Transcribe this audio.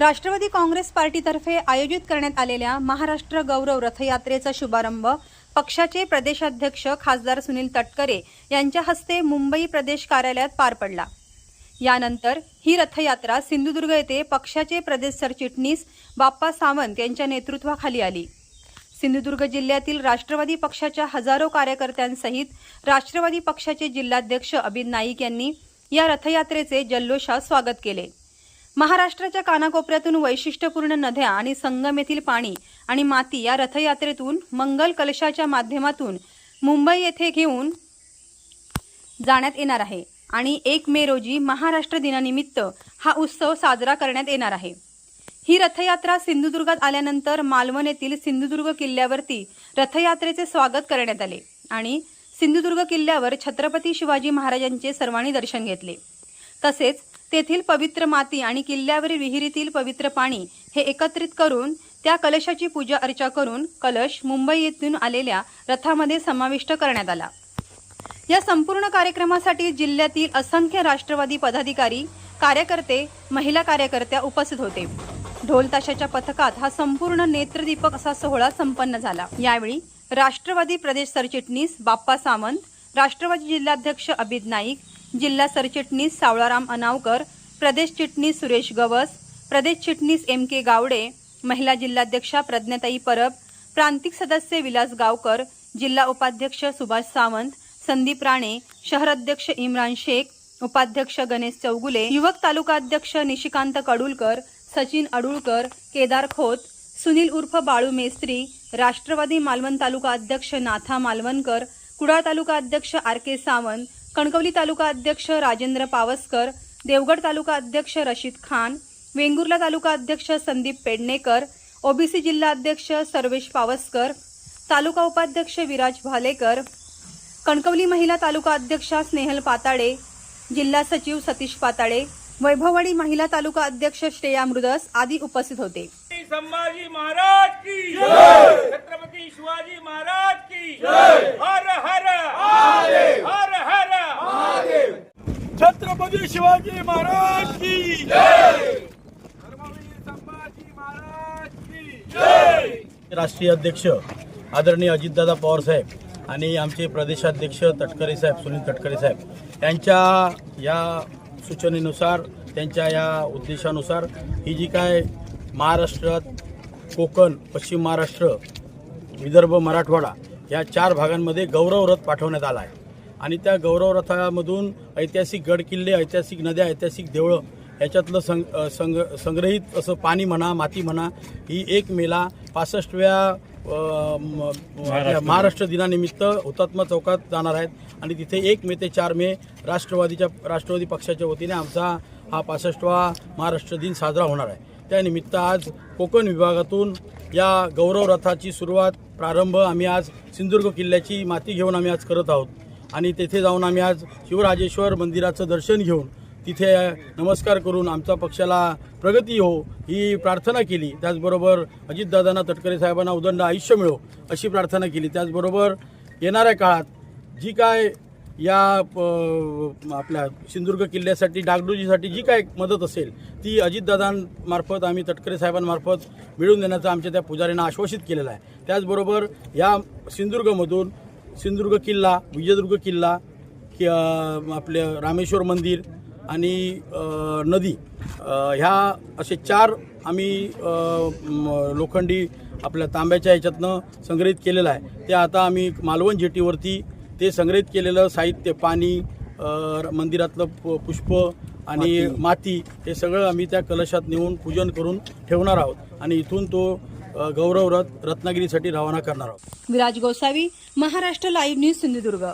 राष्ट्रवादी काँग्रेस पार्टीतर्फे आयोजित करण्यात आलेल्या महाराष्ट्र गौरव रथयात्रेचा शुभारंभ पक्षाचे प्रदेशाध्यक्ष खासदार सुनील तटकरे यांच्या हस्ते मुंबई प्रदेश कार्यालयात पार पडला. यानंतर ही रथयात्रा सिंधुदुर्ग येथे पक्षाचे प्रदेश सरचिटणीस बाप्पा सावंत यांच्या नेतृत्वाखाली आली. सिंधुदुर्ग जिल्ह्यातील राष्ट्रवादी पक्षाच्या हजारो कार्यकर्त्यांसहित राष्ट्रवादी पक्षाचे जिल्हाध्यक्ष अबिन नाईक यांनी या रथयात्रेचे जल्लोषात स्वागत केले. महाराष्ट्राच्या कानाकोपऱ्यातून वैशिष्ट्यपूर्ण नद्या आणि संगम येथील पाणी आणि माती या रथयात्रेतून मंगल कलशाच्या माध्यमातून मुंबई येथे घेऊन जाण्यात येणार आहे. आणि एक मे रोजी महाराष्ट्र दिनानिमित्त हा उत्सव साजरा करण्यात येणार आहे. ही रथयात्रा सिंधुदुर्गात आल्यानंतर मालवण येथील सिंधुदुर्ग किल्ल्यावरती रथयात्रेचे स्वागत करण्यात आले आणि सिंधुदुर्ग किल्ल्यावर छत्रपती शिवाजी महाराजांचे सर्वांनी दर्शन घेतले. तसेच तेथील पवित्र माती आणि किल्ल्यावरील विहिरीतील पवित्र पाणी हे एकत्रित करून त्या कलशाची पूजा अर्चा करून कलश मुंबई येथून आलेल्या रथामध्ये समाविष्ट करण्यात आला. या संपूर्ण कार्यक्रमासाठी जिल्ह्यातील असंख्य राष्ट्रवादी पदाधिकारी कार्यकर्ते महिला कार्यकर्त्या उपस्थित होते. ढोल ताशाच्या पथकात हा संपूर्ण नेत्रदीपक असा सोहळा संपन्न झाला. यावेळी राष्ट्रवादी प्रदेश सरचिटणीस बाप्पा सावंत राष्ट्रवादी जिल्हाध्यक्ष अभिद नाईक जिल्हा सरचिटणीस सावळाराम अनावकर प्रदेश चिटणीस सुरेश गवस प्रदेश चिटणीस एम के गावडे महिला जिल्हाध्यक्षा प्रज्ञाताई परब प्रांतिक सदस्य विलास गावकर जिल्हा उपाध्यक्ष सुभाष सावंत संदीप राणे शहर अध्यक्ष इम्रान शेख उपाध्यक्ष गणेश चौगुले युवक तालुका अध्यक्ष निशिकांत कडुलकर सचिन अडुळकर केदार खोत सुनील उर्फ बाळू मेस्त्री राष्ट्रवादी मालवण तालुका अध्यक्ष नाथा मालवणकर कुडाळ तालुका अध्यक्ष आर के सावंत कणकवली तालुका अध्यक्ष राजेंद्र पावसकर देवगड तालुका अध्यक्ष रशीद खान वेंगुर्ला तालुका अध्यक्ष संदीप पेडणेकर ओबीसी जिल्हा अध्यक्ष सर्वेश पावसकर तालुका उपाध्यक्ष विराज भालेकर कणकवली महिला तालुका अध्यक्षा स्नेहल पाताडे जिल्हा सचिव सतीश पाताडे वैभववाडी महिला तालुका अध्यक्ष श्रेया मृदस आदी उपस्थित होते. संभाजी महाराज की छत्रपती शिवाजी महाराज की जय! शिवाजी महाराज की राष्ट्रीय अध्यक्ष आदरणीय अजितदादा पवार साहेब आणि आमचे प्रदेशाध्यक्ष तटकरे साहेब सुनील तटकरे साहेब यांच्या या सूचनेनुसार त्यांच्या या उद्देशानुसार ही जी काय महाराष्ट्रात कोकण पश्चिम महाराष्ट्र विदर्भ मराठवाडा या चार भागांमध्ये गौरव रथ पाठवण्यात आला आहे. आणि त्या गौरव रथामधून ऐतिहासिक गड किल्ले ऐतिहासिक नद्या ऐतिहासिक देवळं याच्यातलं संग संग संग्रहित असं पाणी म्हणा माती म्हणा ही एक मेला पासष्टव्या महाराष्ट्र दिनानिमित्त हुतात्मा चौकात जाणार आहेत. आणि तिथे एक मे ते चार मे राष्ट्रवादीच्या राष्ट्रवादी पक्षाच्या वतीने आमचा हा पासष्टवा महाराष्ट्र दिन साजरा होणार आहे. त्यानिमित्त आज कोकण विभागातून या गौरव रथाची सुरुवात प्रारंभ आम्ही आज सिंधुदुर्ग किल्ल्याची माती घेऊन आम्ही आज करत आहोत. आणि तेथे जाऊन आम्ही आज शिवराजेश्वर मंदिराचं दर्शन घेऊन तिथे नमस्कार करून आमचा पक्षाला प्रगती हो ही प्रार्थना केली. त्याचबरोबर अजितदादांना तटकरे साहेबांना उदंड आयुष्य मिळो अशी प्रार्थना केली. त्याचबरोबर येणाऱ्या काळात जी काय या प- आपल्या सिंधुदुर्ग किल्ल्यासाठी डागडुजीसाठी जी काय मदत असेल ती अजितदादांमार्फत आम्ही तटकरे साहेबांमार्फत मिळवून देण्याचं आमच्या त्या पुजाऱ्यांना आश्वासित केलेलं आहे. त्याचबरोबर या सिंधुदुर्गमधून सिंधुदुर्ग किल्ला विजयदुर्ग किल्ला कि आपले रामेश्वर मंदिर आणि नदी. ह्या असे चार आम्ही लोखंडी आपल्या तांब्याच्या ह्याच्यातनं संग्रहित केलेलं आहे. ते आता आम्ही मालवण जेटीवरती ते संग्रहित केलेलं साहित्य पाणी मंदिरातलं प- पुष्प आणि माती हे सगळं आम्ही त्या कलशात नेऊन पूजन करून ठेवणार आहोत. आणि इथून तो गौरव रथ रत्नागिरीसाठी रवाना करणार आहोत. Viraj Gosavi Maharashtra live news Sindhudurg.